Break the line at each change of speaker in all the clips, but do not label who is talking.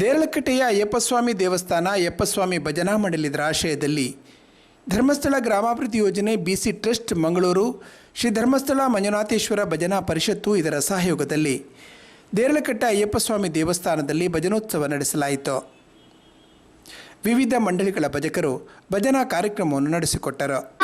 ದೇರಳಕಟ್ಟೆಯ ಅಯ್ಯಪ್ಪಸ್ವಾಮಿ ದೇವಸ್ಥಾನ ಅಯ್ಯಪ್ಪಸ್ವಾಮಿ ಭಜನಾ ಮಂಡಳಿದರ ಆಶಯದಲ್ಲಿ ಧರ್ಮಸ್ಥಳ ಗ್ರಾಮಾಭಿವೃದ್ಧಿ ಯೋಜನೆ B C trust Mangaluru Shri Dharmasthala Manjunatheshwara ಭಜನಾ ಪರಿಷತ್ತು ಇದರ ಸಹಯೋಗದಲ್ಲಿ ದೇರಳಕಟ್ಟೆ ಅಯ್ಯಪ್ಪಸ್ವಾಮಿ ದೇವಸ್ಥಾನದಲ್ಲಿ ಭಜನೋತ್ಸವ ನಡೆಸಲಾಯಿತು. ವಿವಿಧ ಮಂಡಳಿಗಳ ಭಜಕರು ಭಜನಾ ಕಾರ್ಯಕ್ರಮವನ್ನು ನಡೆಸಿಕೊಟ್ಟರು.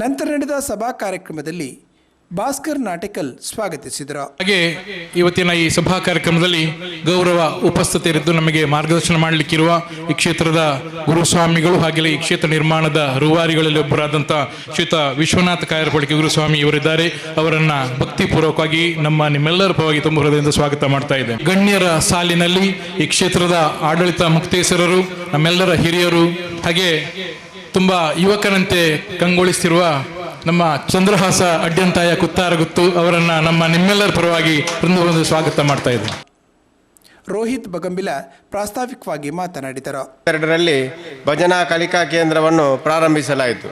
ನಂತರ ನಡೆದ ಸಭಾ ಕಾರ್ಯಕ್ರಮದಲ್ಲಿ ಭಾಸ್ಕರ್ ನಾಟಿಕಲ್ ಸ್ವಾಗತಿಸಿದರು.
ಹಾಗೆ ಇವತ್ತಿನ ಈ ಸಭಾ ಕಾರ್ಯಕ್ರಮದಲ್ಲಿ ಗೌರವ ಉಪಸ್ಥಿತರಿದ್ದು ನಮಗೆ ಮಾರ್ಗದರ್ಶನ ಮಾಡಲಿಕ್ಕಿರುವ ಈ ಕ್ಷೇತ್ರದ ಗುರುಸ್ವಾಮಿಗಳು ಹಾಗೆ ಈ ಕ್ಷೇತ್ರ ನಿರ್ಮಾಣದ ರೂವಾರಿಗಳಲ್ಲಿ ಒಬ್ಬರಾದಂಥ ಶ್ರೀತ ವಿಶ್ವನಾಥ ಕಾಯರಪಳಿಕೆ ಗುರುಸ್ವಾಮಿ ಇವರಿದ್ದಾರೆ. ಅವರನ್ನು ಭಕ್ತಿಪೂರ್ವಕವಾಗಿ ನಮ್ಮ ನಿಮ್ಮೆಲ್ಲರ ಪರವಾಗಿ ತುಂಬ ಹೃದಯದಿಂದ ಸ್ವಾಗತ ಮಾಡ್ತಾ ಇದೆ ಗಣ್ಯರ ಸಾಲಿನಲ್ಲಿ ಈ ಕ್ಷೇತ್ರದ ಆಡಳಿತ ಮುಕ್ತೇಶ್ವರರು ನಮ್ಮೆಲ್ಲರ ಹಿರಿಯರು, ಹಾಗೆ ತುಂಬಾ ಯುವಕರಂತೆ ಕಂಗೊಳಿಸ್ತಿರುವ ನಮ್ಮ ಚಂದ್ರಹಾಸ ಅಡ್ಯಂತಾಯ ಕುತ್ತಾರಗುತ್ತು ಅವರನ್ನ ನಮ್ಮ ನಿಮ್ಮೆಲ್ಲರ ಪರವಾಗಿ ಒಂದು ಸ್ವಾಗತ ಮಾಡ್ತಾ ಇದ್ದೆ
ರೋಹಿತ್ ಬಗಂಬಿಲ ಪ್ರಾಸ್ತಾವಿಕವಾಗಿ ಮಾತನಾಡಿದರು.
ಎರಡರಲ್ಲಿ ಭಜನಾ ಕಲಿಕಾ ಕೇಂದ್ರವನ್ನು ಪ್ರಾರಂಭಿಸಲಾಯಿತು.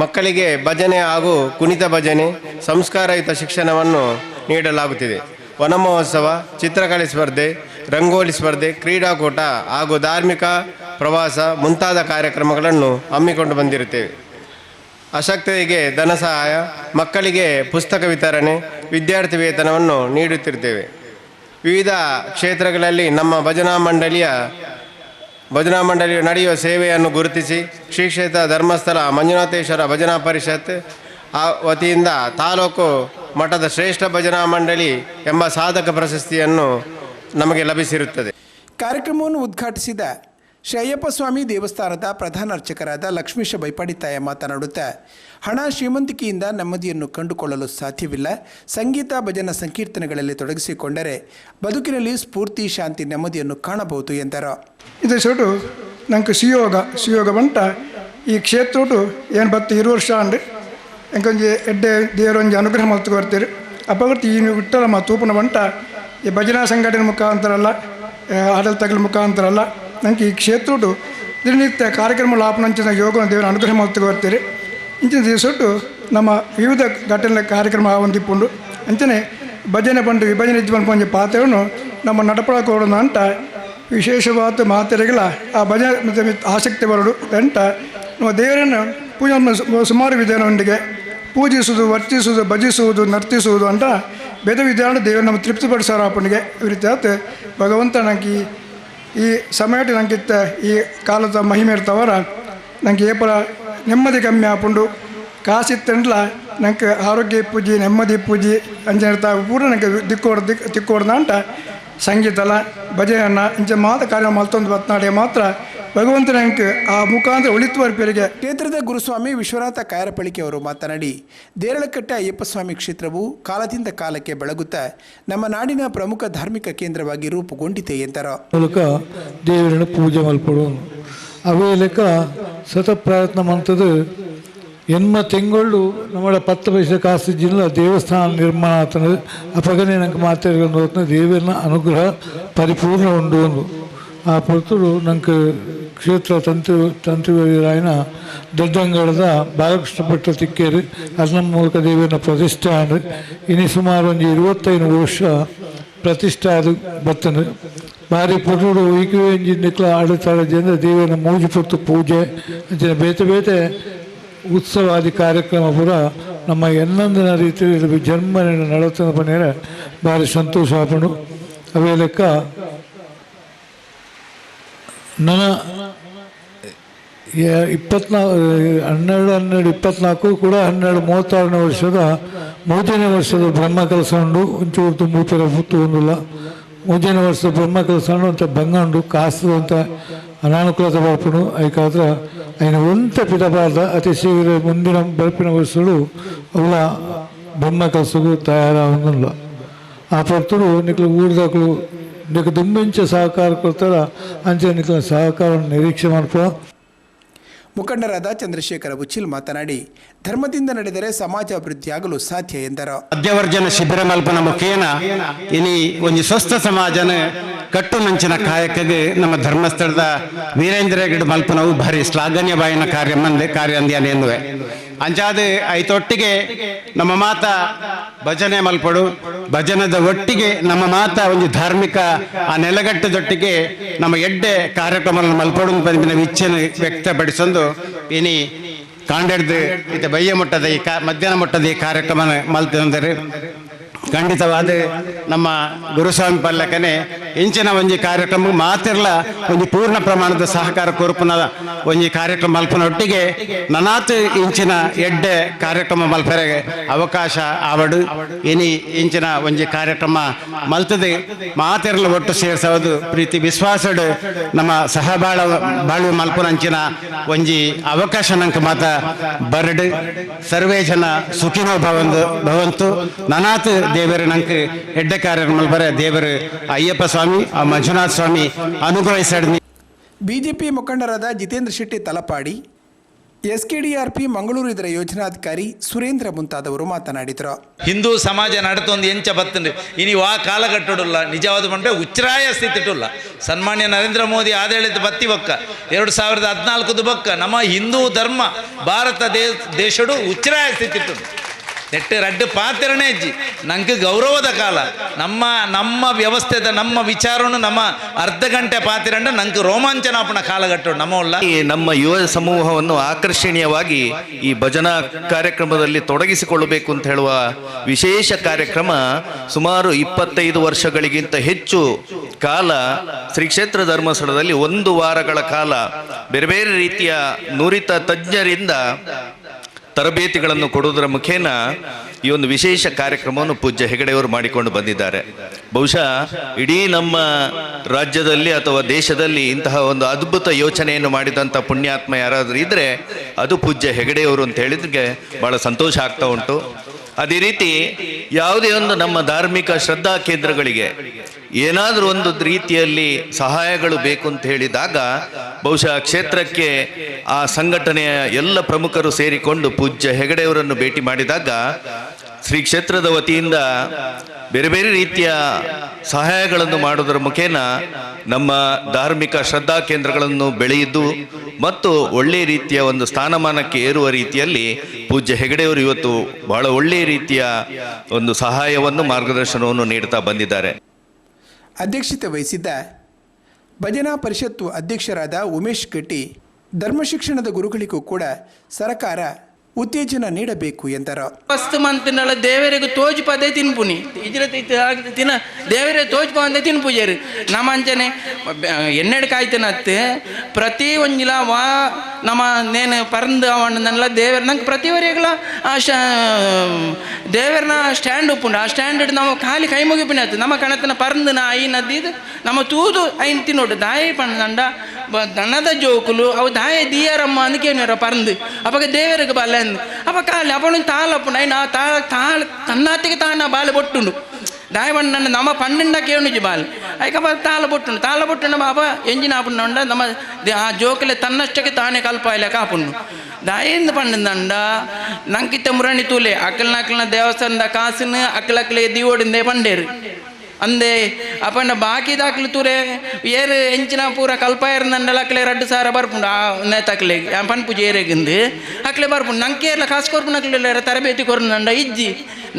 ಮಕ್ಕಳಿಗೆ ಭಜನೆ ಹಾಗೂ ಕುಣಿತ ಭಜನೆ ಸಂಸ್ಕಾರಯುತ ಶಿಕ್ಷಣವನ್ನು ನೀಡಲಾಗುತ್ತಿದೆ. ವನಮಹೋತ್ಸವ ಚಿತ್ರಕಲೆ ಸ್ಪರ್ಧೆ ರಂಗೋಲಿ ಸ್ಪರ್ಧೆ ಕ್ರೀಡಾಕೂಟ ಹಾಗೂ ಧಾರ್ಮಿಕ ಪ್ರವಾಸ ಮುಂತಾದ ಕಾರ್ಯಕ್ರಮಗಳನ್ನು ಹಮ್ಮಿಕೊಂಡು ಬಂದಿರುತ್ತೇವೆ. ಅಶಕ್ತರಿಗೆ ಧನ ಸಹಾಯ, ಮಕ್ಕಳಿಗೆ ಪುಸ್ತಕ ವಿತರಣೆ, ವಿದ್ಯಾರ್ಥಿ ವೇತನವನ್ನು ನೀಡುತ್ತಿರ್ತೇವೆ ವಿವಿಧ ಕ್ಷೇತ್ರಗಳಲ್ಲಿ ನಮ್ಮ ಭಜನಾ ಮಂಡಳಿಯ, ಭಜನಾ ಮಂಡಳಿಯು ನಡೆಯುವ ಸೇವೆಯನ್ನು ಗುರುತಿಸಿ ಶ್ರೀ ಕ್ಷೇತ್ರ ಧರ್ಮಸ್ಥಳ ಮಂಜುನಾಥೇಶ್ವರ ಭಜನಾ ಪರಿಷತ್, ಆ ವತಿಯಿಂದ ತಾಲೂಕು ಮಠದ ಶ್ರೇಷ್ಠ ಭಜನಾ ಮಂಡಳಿ ಎಂಬ ಸಾಧಕ ಪ್ರಶಸ್ತಿಯನ್ನು ನಮಗೆ ಲಭಿಸಿರುತ್ತದೆ.
ಕಾರ್ಯಕ್ರಮವನ್ನು ಉದ್ಘಾಟಿಸಿದ ಶ್ರೀ ಅಯ್ಯಪ್ಪ ಸ್ವಾಮಿ ದೇವಸ್ಥಾನದ ಪ್ರಧಾನ ಅರ್ಚಕರಾದ ಲಕ್ಷ್ಮೀಶ ಬೈಪಾಡಿತಾಯ ಮಾತನಾಡುತ್ತಾ, ಹಣ ಶ್ರೀಮಂತಿಕೆಯಿಂದ ನೆಮ್ಮದಿಯನ್ನು ಕಂಡುಕೊಳ್ಳಲು ಸಾಧ್ಯವಿಲ್ಲ. ಸಂಗೀತ, ಭಜನ, ಸಂಕೀರ್ತನೆಗಳಲ್ಲಿ ತೊಡಗಿಸಿಕೊಂಡರೆ ಬದುಕಿನಲ್ಲಿ ಸ್ಫೂರ್ತಿ, ಶಾಂತಿ, ನೆಮ್ಮದಿಯನ್ನು ಕಾಣಬಹುದು ಎಂದರು.
ಇದು ಸೋಟು, ನಂಗೆ ಸಿಯೋಗ ಸುಯೋಗ ಬಂಟ ಈ ಕ್ಷೇತ್ರಡು ಏನು ಬತ್ತು ಇರು ವರ್ಷ ಅಂಡ್ ಎಂಕೊಂಜಿ ಎಡ್ಡೆ ದೇವರೊಂಜಿ ಅನುಗ್ರಹ ಮತ್ತು ಬರ್ತೀರಿ. ಅಪಗತಿ ಈ ಮ ತೂಪನ ಬಂಟ ಈ ಭಜನಾ ಸಂಘಟನೆ ಮುಖಾಂತರ ಅಲ್ಲ ಆಡಳಿತಗಳ ಮುಖಾಂತರ ಅಲ್ಲ ನಂಗೆ ಈ ಕ್ಷೇತ್ರಡು ದಿನನಿತ್ಯ ಕಾರ್ಯಕ್ರಮ ಆಪನಂಚಿನ ಯೋಗ ದೇವರ ಅನುಗ್ರಹ ಮಲ್ತು ಬರ್ತೀರಿ. ಇಂಚಿನ ದಿವಸಟ್ಟು ನಮ್ಮ ವಿವಿಧ ಘಟನೆ ಕಾರ್ಯಕ್ರಮ ಹೊಂದಿಪ್ಪುಂಡು ಅಂಚನೆ ಭಜನೆ ಬಂದು ವಿಭಜನೆ ಇದ್ದು ಕೊಂಚ ಪಾತ್ರವನ್ನು ನಮ್ಮ ನಡಪಳ ಕೊಡೋಣ ಅಂತ ವಿಶೇಷವಾದ ಮಾತೆರೆಗಳ ಆ ಭಜನೆ ಆಸಕ್ತಿ ಬರಡು ಅಂತ ನಮ್ಮ ದೇವರನ್ನು ಪೂಜೆ ಸುಮಾರು ವಿಧಾನದೊಂದಿಗೆ ಪೂಜಿಸುವುದು, ವರ್ತಿಸುವುದು, ಭಜಿಸುವುದು, ನರ್ತಿಸುವುದು ಅಂತ ಬೇದ ವಿಧಾನ ದೇವರು ನಮ್ಮ ತೃಪ್ತಿಪಡಿಸಾರ ಅಪ್ಪನಿಗೆ ಈ ರೀತಿ ಭಗವಂತ ನಂಗೆ ಈ ಈ ನಂಗಿತ್ತ ಈ ಕಾಲದ ಮಹಿಮೆ ಇರ್ತವರ, ನಂಗೆ ಏಪಲ ನೆಮ್ಮದಿ ಕಮ್ಮಿ ಆಪುಂಡು ಕಾಸಿತ್ತಂಡ್ಲ ನಂಗೆ ಆರೋಗ್ಯ ಪೂಜೆ, ನೆಮ್ಮದಿ ಪೂಜೆ ಅಂಜನಿರ್ತಾ ಪೂರ ನಂಗೆ ದಿಕ್ಕೋಡ, ದಿಕ್, ದಿಕ್ಕೋಡ್ದ ಅಂತ ಸಂಗೀತಲ ಅಣ್ಣ ಇಂಚ ಮಾತ ಕಾರ್ಯ ಮಲ್ತೊಂದು ಬತ್ನಾಡೆ ಮಾತ್ರ ಭಗವಂತ ನಂಗೆ ಆ ಮುಖಾಂತರ ಒಳಿತು ಬರ್ಪೇರಿಗೆ
ಕ್ಷೇತ್ರದ ಗುರುಸ್ವಾಮಿ ವಿಶ್ವನಾಥ ಕಾಯರಪಳಿಕೆ ಅವರು ಮಾತನಾಡಿ ದೇರಳಕಟ್ಟೆ ಅಯ್ಯಪ್ಪಸ್ವಾಮಿ ಕ್ಷೇತ್ರವು ಕಾಲದಿಂದ ಕಾಲಕ್ಕೆ ಬೆಳಗುತ್ತಾ ನಮ್ಮ ನಾಡಿನ ಪ್ರಮುಖ ಧಾರ್ಮಿಕ ಕೇಂದ್ರವಾಗಿ ರೂಪುಗೊಂಡಿದೆ ಎಂದರು.
ಮೂಲಕ ದೇವರನ್ನು ಪೂಜೆ ಮಲ್ಪಡೋನು ಅವೇ ಲೆಕ್ಕ ಸತ ಪ್ರಯತ್ನ ಮಂತದು ಎನ್ಮ ತಿಂಗಳು ನಮ್ಮ ಪತ್ತು ಪೈಸೆ ಕಾಸು ಜಿಲ್ಲ ದೇವಸ್ಥಾನ ನಿರ್ಮಾಣ ಆತನ ಅಪಗನೆ ನಂಗೆ ಮಾತಾಡ್ಕೊಂಡು ಹೋಗ್ತಾನೆ ದೇವರನ ಅನುಗ್ರಹ ಪರಿಪೂರ್ಣ ಉಂಡು ಆ ಪೊರ್ತುಡು ನಂಗೆ ಕ್ಷೇತ್ರ ತಂತ್ರ ತಂತ್ರಿವರಾಯನ ದೊಡ್ಡಂಗಡದ ಬಾಲಕೃಷ್ಣ ಭಟ್ಟ ಅದನ್ನ ಮೂಲಕ ದೇವಿಯನ್ನು ಪ್ರತಿಷ್ಠೆ ಅಂದರೆ ಇನಿ ಸುಮಾರು ಒಂದು ಇರುವತ್ತೈದು ವರ್ಷ ಪ್ರತಿಷ್ಠೆ ಅದು ಬರ್ತನು ಭಾರಿ ಪೊರುಡು ಈಕೆ ನಿಕ್ಲ ಆಡುತ್ತಾಳ ಜನ ದೇವಿಯನ್ನು ಮೂಜಿ ಪೊತ್ತು ಪೂಜೆ ಬೇತೆ ಬೇತೆ ಉತ್ಸವಾದಿ ಕಾರ್ಯಕ್ರಮ ಕೂಡ ನಮ್ಮ ಎನ್ನೊಂದಿನ ರೀತಿಯಲ್ಲಿ ಜನ್ಮನೆಯನ್ನು ನಡತನ ಬಂದರೆ ಭಾರಿ ಸಂತೋಷ ಆಪಣು ಅವೇ ಲೆಕ್ಕ ನನ್ನ ಇಪ್ಪತ್ನಾಲ್ಕು ಹನ್ನೆರಡು ಹನ್ನೆರಡು ಇಪ್ಪತ್ನಾಲ್ಕು ಕೂಡ ಹನ್ನೆರಡು ಮೂವತ್ತಾರನೇ ವರ್ಷದ ಮೂವತ್ತನೇ ವರ್ಷದ ಬ್ರಹ್ಮ ಕೆಲಸಂಡು ಒಂಚೂರು ತುಂಬ ತರ ಹೊಂದಿಲ್ಲ ಮೂವತ್ತನೇ ವರ್ಷದ ಬ್ರಹ್ಮ ಕೆಲಸಂಡು ಅಂತ ಬಂಗಂಡು ಕಾಸು ಅಂತ ಅನಾನುಕೂಲತೆ ಬರ್ಪಣು ಐಕಾದ್ರೆ ಅಯ್ಯ ಒಂತ ಪಿಡಬಾರ್ದ ಅತಿ ಶೀಘ್ರ ಮುಂದಿನ ಬರ್ಪಿನ ವರ್ಷಗಳು ಅಲ್ಲ ಬ್ರಹ್ಮ ಕೆಲಸಕ್ಕೂ ತಯಾರಾಗಿಲ್ಲ ಆ ಪರ್ತರು ನಿಕ್ಲು ಊರ್ದಾಕಲು ನಿಕ್ ದುಂಬೆಂಚ ಸಹಕಾರ ಕೊಡ್ತಾರ ಅಂಚೆ ನಿಕ್ಲ ಸಹಕಾರ ನಿರೀಕ್ಷೆ ಮಾಡ್ಕೋ
ಮುಖಂಡರಾದ ಚಂದ್ರಶೇಖರ ಬುಚ್ಚಿಲ್ ಮಾತನಾಡಿ, ಧರ್ಮದಿಂದ ನಡೆದರೆ ಸಮಾಜ ಅಭಿವೃದ್ಧಿಯಾಗಲು ಸಾಧ್ಯ ಎಂದರು.
ಮಧ್ಯವರ್ಜನ ಶಿಬಿರ ಮಲ್ಪನ ಮುಖೇನ, ಇನಿ ಒಂದು ಸ್ವಸ್ಥ ಸಮಾಜನ ಕಟ್ಟುನಂಚಿನ ಕಾಯಕಗೆ ನಮ್ಮ ಧರ್ಮಸ್ಥಳದ ವೀರೇಂದ್ರ ಹೆಗಡೆ ಮಲ್ಪನವು ಭಾರಿ ಶ್ಲಾಘನೀಯ ಬಾಯಿನ ಕಾರ್ಯ ಕಾರ್ಯ ಅಂದ್ಯಾನೆ ಎನ್ನುವೆ ಅಂಚಾದ ಐತೊಟ್ಟಿಗೆ ನಮ್ಮ ಮಾತ ಭಜನೆ ಮಲ್ಪಡು. ಭಜನದ ಒಟ್ಟಿಗೆ ನಮ್ಮ ಮಾತ ಒಂದು ಧಾರ್ಮಿಕ ಆ ನೆಲಗಟ್ಟದೊಟ್ಟಿಗೆ ನಮ್ಮ ಎಡ್ಡೆ ಕಾರ್ಯಕ್ರಮ ಮಲ್ಪಡು ಇಚ್ಛೆನ ವ್ಯಕ್ತಪಡಿಸೊಂದು ಇನಿ ಕಾಂಡೆಡ್ದು ಇತ್ತೆ ಬಯ್ಯ ಮುಟ್ಟದ ಈ ಕಾ ಮಧ್ಯಾಹ್ನ ಮುಟ್ಟದ ಈ ಕಾರ್ಯಕ್ರಮ ಮಲ್ತಂದರೆ ಖಂಡಿತವಾದ ನಮ್ಮ ಗುರುಸ್ವಾಮಿ ಪಲ್ಲಕನೆ ಇಂಚಿನ ಒಂಜಿ ಕಾರ್ಯಕ್ರಮ ಮಾತಿರ್ಲ, ಒಂಜಿ ಪೂರ್ಣ ಪ್ರಮಾಣದ ಸಹಕಾರ ಕೊರುಪುನ ಒಂಜಿ ಕಾರ್ಯಕ್ರಮ ಮಲ್ಪನೊಟ್ಟಿಗೆ ನನಾತ್ ಇಂಚಿನ ಎಡ್ಡೆ ಕಾರ್ಯಕ್ರಮ ಮಲ್ಪರೆಗೆ ಅವಕಾಶ ಆವಡು. ಇನಿ ಇಂಚಿನ ಒಂಜಿ ಕಾರ್ಯಕ್ರಮ ಮಲ್ತದೆ. ಮಾತಿರ್ಲ ಒಟ್ಟು ಸೇರಿಸೋದು ಪ್ರೀತಿ ವಿಶ್ವಾಸಡು. ನಮ್ಮ ಸಹಬಾಳ ಮಲ್ಪುನ ಇಂಚಿನ ಒಂಜಿ ಅವಕಾಶ ನಂಗೆ ಮಾತ ಬರಡು. ಸರ್ವೇ ಜನ ಸುಖಿನೋ ಭವಂದು, ಭವಂತು. ನನಾತ್ ದೇವರು ನಂಗೆ ಎಡ್ಡೆ ಕಾರ್ಯಕ್ರಮ ಮಲ್ಪರೆ ದೇವರು ಅಯ್ಯಪ್ಪ ಆ ಮಂಜುನಾಥ ಸ್ವಾಮಿ ಅನುಗ್ರಹಿಸಿದ
ಬಿಜೆಪಿ ಮುಖಂಡರಾದ ಜಿತೇಂದ್ರ ಶೆಟ್ಟಿ ತಲಪಾಡಿ ಎಸ್ಕೆಡಿಆರ್ಪಿ ಮಂಗಳೂರು ಇದರ ಯೋಜನಾಧಿಕಾರಿ ಸುರೇಂದ್ರ ಮುಂತಾದವರು ಮಾತನಾಡಿದರು.
ಹಿಂದೂ ಸಮಾಜ ನಡತೊಂದು ಎಂಚ ಬತ್ತಂಡು ಇನಿ ವಾ ಕಾಲಘಟ್ಟಡುಲ್ಲ ನಿಜವಾದ ಮಂಡೆ ಸ್ಥಿತಿ ಇಟ್ಟುಲ್ಲ ಸನ್ಮಾನ್ಯ ನರೇಂದ್ರ ಮೋದಿ ಆಡಳಿತ ಬತ್ತಿ ಬೊಕ್ಕ ಎರಡು ಸಾವಿರದ ಹದಿನಾಲ್ಕದು ಬೊಕ್ಕ ನಮ್ಮ ಹಿಂದೂ ಧರ್ಮ ಭಾರತ ದೇ ದೇಶಡು ಸ್ಥಿತಿ ಸ್ಥಿತಿಟು ನೆಟ್ಟು ರಡ್ಡು ಪಾತ್ರನೇ ಅಜ್ಜಿ. ನಂಗೆ ಗೌರವದ ಕಾಲ. ನಮ್ಮ ನಮ್ಮ ವ್ಯವಸ್ಥೆದ, ನಮ್ಮ ವಿಚಾರನು ನಮ್ಮ ಅರ್ಧ ಗಂಟೆ ಪಾತಿರಂಡ ನಂಗೆ ರೋಮಾಂಚನಾಪಣ ಕಾಲಘಟ್ಟ ನಮ್ಮ ಉಳ್ಳ
ಈ ನಮ್ಮ ಯುವ ಸಮೂಹವನ್ನು ಆಕರ್ಷಣೀಯವಾಗಿ ಈ ಭಜನಾ ಕಾರ್ಯಕ್ರಮದಲ್ಲಿ ತೊಡಗಿಸಿಕೊಳ್ಳಬೇಕು ಅಂತ ಹೇಳುವ ವಿಶೇಷ ಕಾರ್ಯಕ್ರಮ ಸುಮಾರು ಇಪ್ಪತ್ತೈದು ವರ್ಷಗಳಿಗಿಂತ ಹೆಚ್ಚು ಕಾಲ ಶ್ರೀ ಕ್ಷೇತ್ರ ಧರ್ಮಸ್ಥಳದಲ್ಲಿ ಒಂದು ವಾರಗಳ ಕಾಲ ಬೇರೆ ಬೇರೆ ರೀತಿಯ ನುರಿತ ತಜ್ಞರಿಂದ ತರಬೇತಿಗಳನ್ನು ಕೊಡುವುದರ ಮುಖೇನ ಈ ಒಂದು ವಿಶೇಷ ಕಾರ್ಯಕ್ರಮವನ್ನು ಪೂಜ್ಯ ಹೆಗಡೆಯವರು ಮಾಡಿಕೊಂಡು ಬಂದಿದ್ದಾರೆ. ಬಹುಶಃ ಇಡೀ ನಮ್ಮ ರಾಜ್ಯದಲ್ಲಿ ಅಥವಾ ದೇಶದಲ್ಲಿ ಇಂತಹ ಒಂದು ಅದ್ಭುತ ಯೋಚನೆಯನ್ನು ಮಾಡಿದಂಥ ಪುಣ್ಯಾತ್ಮ ಯಾರಾದರೂ ಇದ್ದರೆ ಅದು ಪೂಜ್ಯ ಹೆಗಡೆಯವರು ಅಂತ ಹೇಳಿದ್ರೆ ಭಾಳ ಸಂತೋಷ ಆಗ್ತಾ ಉಂಟು. ಅದೇ ರೀತಿ ಯಾವುದೇ ಒಂದು ನಮ್ಮ ಧಾರ್ಮಿಕ ಶ್ರದ್ಧಾ ಕೇಂದ್ರಗಳಿಗೆ ಏನಾದರೂ ಒಂದು ರೀತಿಯಲ್ಲಿ ಸಹಾಯಗಳು ಬೇಕು ಅಂತ ಹೇಳಿದಾಗ ಬಹುಶಃ ಕ್ಷೇತ್ರಕ್ಕೆ ಆ ಸಂಘಟನೆಯ ಎಲ್ಲ ಪ್ರಮುಖರು ಸೇರಿಕೊಂಡು ಪೂಜ್ಯ ಹೆಗಡೆಯವರನ್ನು ಭೇಟಿ ಮಾಡಿದಾಗ ಶ್ರೀ ಕ್ಷೇತ್ರದ ವತಿಯಿಂದ ಬೇರೆ ಬೇರೆ ರೀತಿಯ ಸಹಾಯಗಳನ್ನು ಮಾಡುವುದರ ಮುಖೇನ ನಮ್ಮ ಧಾರ್ಮಿಕ ಶ್ರದ್ಧಾ ಕೇಂದ್ರಗಳನ್ನು ಬೆಳೆಯಿದ್ದು ಮತ್ತು ಒಳ್ಳೆಯ ರೀತಿಯ ಒಂದು ಸ್ಥಾನಮಾನಕ್ಕೆ ಏರುವ ರೀತಿಯಲ್ಲಿ ಪೂಜ್ಯ ಹೆಗಡೆಯವರು ಇವತ್ತು ಬಹಳ ಒಳ್ಳೆಯ ರೀತಿಯ ಒಂದು ಸಹಾಯವನ್ನು, ಮಾರ್ಗದರ್ಶನವನ್ನು ನೀಡುತ್ತಾ ಬಂದಿದ್ದಾರೆ.
ಅಧ್ಯಕ್ಷತೆ ವಹಿಸಿದ್ದ ಭಜನಾ ಪರಿಷತ್ತು ಅಧ್ಯಕ್ಷರಾದ ಉಮೇಶ್ ಕಟ್ಟಿ ಧರ್ಮಶಿಕ್ಷಣದ ಗುರುಗಳಿಗೂ ಕೂಡ ಸರ್ಕಾರ ಉತ್ತೇಜನ ನೀಡಬೇಕು ಎಂದರು.
ಫಸ್ಟ್ ಮಂತ್ನಳ ದೇವರಿಗೆ ತೋಜು ಪದೇ ತಿನ್ಪುನಿ. ಇದ್ರ ತಿನ ದೇವರೇ ತೋಜು ಪದ ತಿನ್ಪುಜರು. ನಮ್ಮ ಅಂಚನೆ ಎಣ್ಣೆಡ್ ಕಾಯ್ತನತ್ತೆ ಪ್ರತಿ ಒಂಜಿಲ ವಾ, ನಮ್ಮ ನೇನು ಪರಂದು ಅವಣ್ಣನಲ್ಲ ದೇವರ ನಂಗೆ ಪ್ರತಿವರೆಗಲ ಆ ಶ ದೇವರನ ಸ್ಟ್ಯಾಂಡ್ ಉಪ್ಪುಂಡು. ಆ ಸ್ಟ್ಯಾಂಡ್ ಹಿಡ್ದು ನಾವು ಖಾಲಿ ಕೈ ಮುಗಿಪಿನ ನಮ್ಮ ಕಣತನ ಪರಂದು ನಾ ಐ ನಮ್ಮ ತೂದು ಐನ್ ತಿನ್ನೋಡು. ದಾಯಿ ಪಣ್ಣಂಡ ದನದ ಜೋಕುಲು, ಅವು ದಾಯ ದಿಯರಮ್ಮ ಅಂದಕೇನು ಪರಂದು. ಅವಾಗ ದೇವರಿಗೆ ಬಲ್ಲ ಅಂದು. ಅಪ್ಪ ಕಾಲಿ ಅಪ್ಪನು ತಾಳಪ್ಪು ನೈ ನಾ ತಾಳ ತಾಳ ತನ್ನಾತಿಗೆ ತಾಣ ಬಾಲೆ ಬೊಟ್ಟುಂಡು. ದಾಯವಣ್ಣ ನಮ್ಮ ಪಂಡಿಂಡ ಕೇಳುಜಿ ಬಾಲ್. ಐಕಪ್ಪ ತಾಳ ಬೊಟ್ಟುಂಡು. ತಾಳ ಬೊಟ್ಟುಂಡ ಅಪ್ಪ ಎಂಜಿನ ಆಪುಂಡ ಉಂಡ ನಮ್ಮ ದೇ- ಆ ಜೋಕಲೆ ತನ್ನಷ್ಟಕ್ಕೆ ತಾನೇ ಕಲ್ಪಾಯಿಲೆ ಕಾಪುಂಡು. ದಾಯಿಂದ ಪಂಡಿಂದಂಡ ನಂಕಿತ್ತ ಮುರಣಿ ತೂಲೆ ಅಕ್ಕಲ್ನ ಅಕ್ಕಲ್ನ ದೇವಸ್ಥಾನದ ಕಾಸಿನ ಅಕ್ಕಲಕ್ಕಲೆ ದಿವೋಡಿಂದೆ ಪಂಡೇರು. ಅಂದೆ ಅಪಂಡ ಬಾಕಿ ದಾಖಲು ತೂರೆ, ಏರು ಎಂಚಿನ ಪೂರ ಕಲ್ಪ ಇರಂದಂಡಲ ಅಕ್ಲೆ ರಡ್ಡು ಸಾರ ಬರ್ಪುಂಡು, ಆ ನೇತಕ್ಲೆ ಪನ್ಪು ಏರೆಗಿಂದು ಅಕ್ಲೆ ಬರ್ಪುಂಡು ನಂಗೆ ಎಲ್ಲ ಕಾಸು ಅಕ್ಲೆ ತರಬೇತಿ ಕೊರ್ನಂಡ ಇಜ್ಜಿ,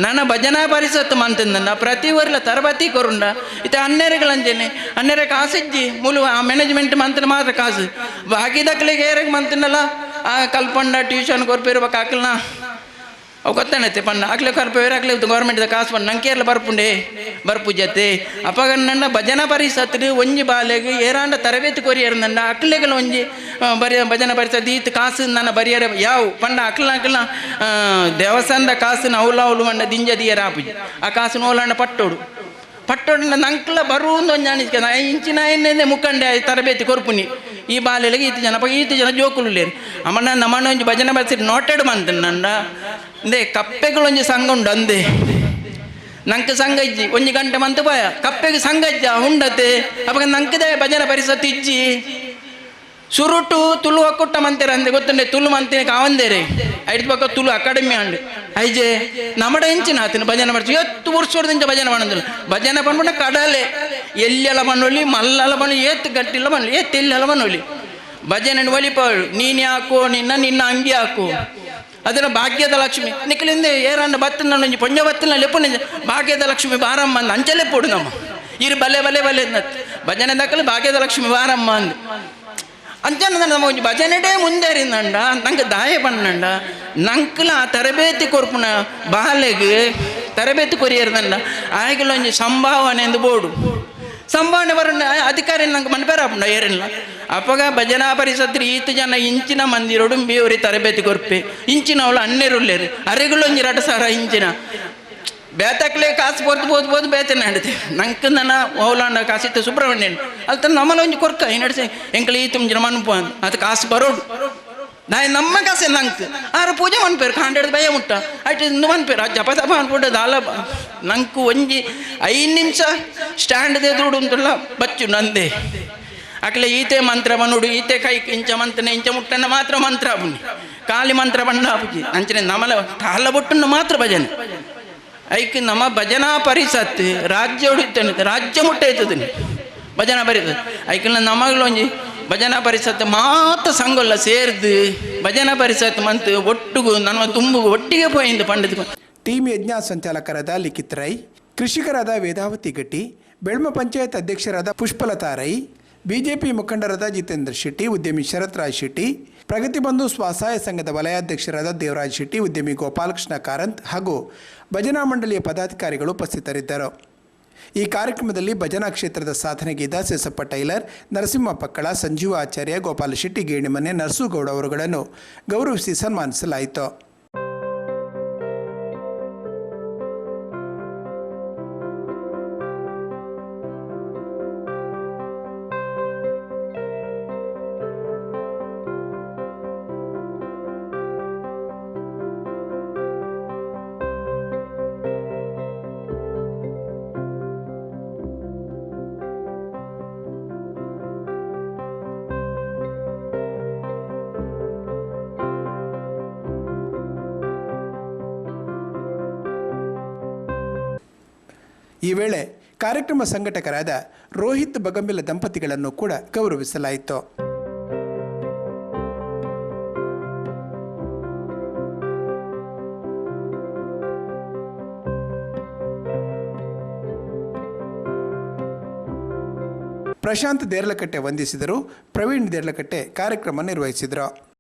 ನನ್ನ ಭಜನಾ ಪರಿಸತ್ತು ಮಂತಂದ ಪ್ರತಿ ಊರ್ಲ ತರಬೇತಿ ಕೊರುಂಡ ಇತ್ತೆ ಹನ್ನೆರಗಳಂಜನೆ ಅನ್ನೆರೆ ಕಾಸು ಇಜ್ಜಿ, ಮುಲು ಆ ಮ್ಯಾನೇಜ್ಮೆಂಟ್ ಮಂತ್ರ ಮಾತ್ರ ಕಾಸು, ಬಾಕಿ ದಾಖಲೆಗೆ ಏರಗ್ ಮಂತನಲ್ಲ, ಆ ಕಲ್ಪಂಡ ಟ್ಯೂಷನ್ ಕೊರ್ಪಿರ್ಬೇಕು ಅಕ್ಲನ ಅವು ಗೊತ್ತಾಣೈತೆ ಪಣ್ಣ ಆಗ್ಲೇ ಕರ್ಪ ಆಗ್ಲೇ ಗೌರ್ಮೆಂಟ್ ಕಾಸು ಪಣ್ಣ ನಂಗೆ ಎಲ್ಲ ಬರ್ಪುಂಡೆ ಬರ್ಪು ಜತೆ ಅಪ್ಪಗ ನನ್ನ ಭಜನಾ ಪರಿಸತ್ರಿ ಒಂಜಿ ಬಾಲೆಗೆ ಏರಾಂಡ ತರಬೇತಿ ಕೊರಿಯರ್ ನನ್ನ ಅಕ್ಲೆಗಳ ಒಂಜಿ ಆ, ಬರಿ ಭಜನಾ ಪರಿಸತ್ ಈತ್ ಕಾಸು ನನ್ನ ಬರಿಯರ ಯಾವು ಪಂಡ ಅಕ್ಲ ಅಕ್ಲ ಆ, ದೇವಸ್ಥಾನದ ಕಾಸು ಅವಳು ಅವಳು ಮಂಡ ದಿಂಜ ದಿಯರ ಆಪುಜಿ ಆ ಕಾಸು ನೋಲಂಡ ಪಟ್ಟೋಡು ಪಟ್ಟೋಡಿನ ನಂಕ್ಲ ಬರುವುದು ಒಂದು ಅನಿಸ್ಕೆ ನಾ ಇಂಚಿನ ಎಣ್ಣೆ ಮುಖಂಡೆ ತರಬೇತಿ ಕೊರ್ಪುನಿ. ಈ ಬಾಲೆಲೆಗೆ ಈತ ಜನ ಈತ ಜನ ಜೋಕುಲು ಲೇರು ಅಮ್ಮಣ್ಣ, ನಮ್ಮಣ್ಣ ಒಂಜಿ ಭಜನೆ ಬರ್ಸಿಟ್ಟು ನೋಟೆಡ್ ಮಂತನ್ ನಂಡ ಇಂದೆ ಕಪ್ಪೆಗಳು ಒಂಜಿ ಸಂಘ ಉಂಡು ಅಂದೆ. ನಂಕ ಸಂಘ ಇಜ್ಜಿ. ಒಂಜಿ ಗಂಟೆ ಮಂತು ಬಾಯ ಕಪ್ಪೆಗೆ ಸಂಘ ಇಜ್ಜ, ಉಂಡತೆ. ಅವಾಗ ನಂಕದೇ ಭಜನೆ ಪರಿಸತ್ ಇಜ್ಜಿ. ಸುರುಟು ತುಳು ಒಕ್ಕುಟ್ಟ ಮಂತಿರ ಅಂದೆ. ಗೊತ್ತುಂಡೆ ತುಳು ಮಂತಿನ ಕಾವಂದೇರೆ. ಐದು ಪಕ್ಕ ತುಳು ಅಕಾಡೆಮಿ ಅಂಡ್ ಐಜೆ, ನಮ್ಮಡ ಹೆಂಚಿನ ಆತಿನ ಭಜನೆ ಮಾಡ್ತೀವಿ ಎತ್ತು ವರ್ಷದಿಂದ ಭಜನೆ ಮಾಡೋದಿಲ್ಲ. ಭಜನೆ ಬಂದ್ಬಿಟ್ಟು ಕಡಲೆ ಎಲ್ಲೆಲ್ಲ ಬಣ್ಣೊಲಿ ಮಲ್ಲೆಲ್ಲ ಬಣ್ಣ ಏತ್ ಗಟ್ಟಿಲ್ಲ ಬಣ್ಣ ಏತ್ ಎಲ್ಲೆಲ್ಲ ಬಣ್ಣೊಲಿ ಭಜನೆ ಒಲಿಪಾಳು. ನೀನು ಯಾಕೋ, ನಿನ್ನ ನಿನ್ನ ಅಂಗಿ ಹಾಕು ಅದರ ಭಾಗ್ಯದ ಲಕ್ಷ್ಮಿ. ನಿಖಲಿಂದ ಏರನ್ನ ಬತ್ತನ ಒಂಜಿ ಪೊಂಜ ಬತ್ತಿನ ಲೆಪ್ಪುನ ಭಾಗ್ಯದ ಲಕ್ಷ್ಮಿ ಬಾರಮ್ಮ ಅಂದ. ಅಂಚಲೆ ಪೋಡು ನಮ್ಮ. ಇರು ಬಲೆ ಬಲೆ ಬಲೆ ಭಜನೆ ದಾಖಲೆ ಭಾಗ್ಯದ ಲಕ್ಷ್ಮಿ ಬಾರಮ್ಮ ಅಂದು. ಅಂಚನ ನಮ್ಮ ಒಂಜಿ ಭಜನೆಡೇ ಮುಂದೇರಿಂದಂಡ ನಂಗೆ ದಾಯ ಪಣ್ಣಂಡ ನಂಕಲ ತರಬೇತಿ ಕೊರ್ಪುನ ಬಾಲೆಗೆ ತರಬೇತಿ ಕೊರಿಯರ್ದಂಡ ಆಯ್ಕೆಲ್ಲ ಒಂಜಿ ಸಂಭಾವನೆ ಎಂದು ಬೋಡು. ಸಂಭಾವನೆ ಬರ ಅಧಿಕಾರಿ ನಂಗೆ ಮನ್ಪೇರಾಪುಂಡ ಏರಿಲ್ಲ. ಅಪ್ಪಗ ಭಜನಾ ಪರಿಸತ್ರಿ ಈತ ಜನ ಇಂಚಿನ ಮಂದಿರೋಡು ಬೇವ್ರಿ ತರಬೇತಿ ಕೊರ್ಪೆ. ಇಂಚಿನ ಅವಳು ಹನ್ನೆರುಳ್ಳೇರು ಅರೆಗಳು ಒಂಜಿ ಎರಡು ಸಾವಿರ ಇಂಚಿನ. ಬೇತಕ್ಲೆ ಕಾಸು ಬರ್ದು ಬೋದು ಬೋದು ಬೇತನ ನಡತೆ ನಂಗೆ ನನ್ನ ಓಲಾಂಡ ಕಾಸಿತ್ತು ಸುಬ್ರಹ್ಮಣ್ಯನ್. ಅಲ್ಲಿ ತನ್ನ ಒಂಜಿ ಕೊರ್ಕ. ನಡ್ಸೆ, ಎಂಕಲಿ ತುಂಬ ಜನ ಮನ್ಪು ಅದು. ಕಾಸು ಬರೋಡು. ನಾಯಿ, ನಮ್ಮ ಕಾಸೆ ನಂಗೆ. ಆರ ಪೂಜೆ ಮನ್ಪೇರು ಕಾಂಡದ ಭಯ ಮುಟ್ಟ. ಅಟ್ ಇಂದು ಮನ್ಪೇರು ಆ ಜಪ ತಪ ದಾಲ ನಂಕು ಒಂಜಿ, ಐದು ನಿಮಿಷ ಸ್ಟ್ಯಾಂಡ್ ಎದುರುಡು ಅಂತಲ್ಲ ಬಚ್ಚು ನಂದೆ. ಅಕ್ಲೆ ಈತೆ ಮಂತ್ರ ಬನ್ನುಡು ಈತೆ ಕೈ ಇಂಚ ಮಂತ್ರ ಇಂಚ ಮುಟ್ಟನ ಮಾತ್ರ ಮಂತ್ರ ಬನ್ನಿ. ಕಾಲಿ ಮಂತ್ರ ಬಣ್ಣ ಅಂಚನೆ ನಮಲ ಕಾಲ ಬುಟ್ಟನ್ನು ಮಾತ್ರ ಭಜನೆ ಐಕ್ ನಮ್ಮ ಭಜನಾ ಪರಿಸತ್, ರಾಜ್ಯ ಉಳಿತಾನೆ ರಾಜ್ಯ ಮುಟ್ಟೈತದ ಭಜನಾ ಪರಿಸತ್. ಐಕ್ ನಮಗಳು ಒಂಜಿ ಭಜನಾ ಪರಿಸತ್ ಮಾತ ಸಂಗೊಲ್ಲ ಸೇರ್ದು, ಭಜನಾ ಪರಿಸತ್ ಮಂತ್ ಒಟ್ಟುಗು ನನ್ನ ತುಂಬು ಒಟ್ಟಿಗೆ ಪೋಯಿಂದು ಪಂಡದ
ಟೀಮ್ ಯಜ್ಞ ಸಂಚಾಲಕರಾದ ಲಿಖಿತ್ ರೈ, ಕೃಷಿಕರಾದ ವೇದಾವತಿ ಗಟ್ಟಿ, ಬೆಳ್ಮ ಪಂಚಾಯತ್ ಅಧ್ಯಕ್ಷರಾದ ಪುಷ್ಪಲತಾ ರೈ ಬಿಜೆಪಿ ಮುಖಂಡರಾದ ಜಿತೇಂದ್ರ ಶೆಟ್ಟಿ, ಉದ್ಯಮಿ ಶರತ್ ರಾಜ್ ಶೆಟ್ಟಿ, ಪ್ರಗತಿ ಬಂಧು ಸ್ವಸಹಾಯ ಸಂಘದ ವಲಯಾಧ್ಯಕ್ಷರಾದ ದೇವರಾಜ್ ಶೆಟ್ಟಿ, ಉದ್ಯಮಿ ಗೋಪಾಲಕೃಷ್ಣ ಕಾರಂತ್ ಹಾಗೂ ಭಜನಾ ಮಂಡಳಿಯ ಪದಾಧಿಕಾರಿಗಳು ಉಪಸ್ಥಿತರಿದ್ದರು. ಈ ಕಾರ್ಯಕ್ರಮದಲ್ಲಿ ಭಜನಾ ಕ್ಷೇತ್ರದ ಸಾಧನೆಗೀದ ಸೇಸಪ್ಪ ಟೈಲರ್, ನರಸಿಂಹ ಪಕ್ಕಳ, ಸಂಜೀವ ಆಚಾರ್ಯ, ಗೋಪಾಲ ಶೆಟ್ಟಿ, ಗೇಣಿಮನೆ ನರಸುಗೌಡ ಅವರುಗಳನ್ನು ಗೌರವಿಸಿ ಸನ್ಮಾನಿಸಲಾಯಿತು. ಈ ವೇಳೆ ಕಾರ್ಯಕ್ರಮ ಸಂಘಟಕರಾದ ರೋಹಿತ್ ಬಗಂಬಿಲ ದಂಪತಿಗಳನ್ನು ಕೂಡ ಗೌರವಿಸಲಾಯಿತು. ಪ್ರಶಾಂತ್ ದೇರ್ಲಕಟ್ಟೆ ವಂದಿಸಿದರು. ಪ್ರವೀಣ್ ದೇರ್ಲಕಟ್ಟೆ ಕಾರ್ಯಕ್ರಮ ನಿರ್ವಹಿಸಿದರು.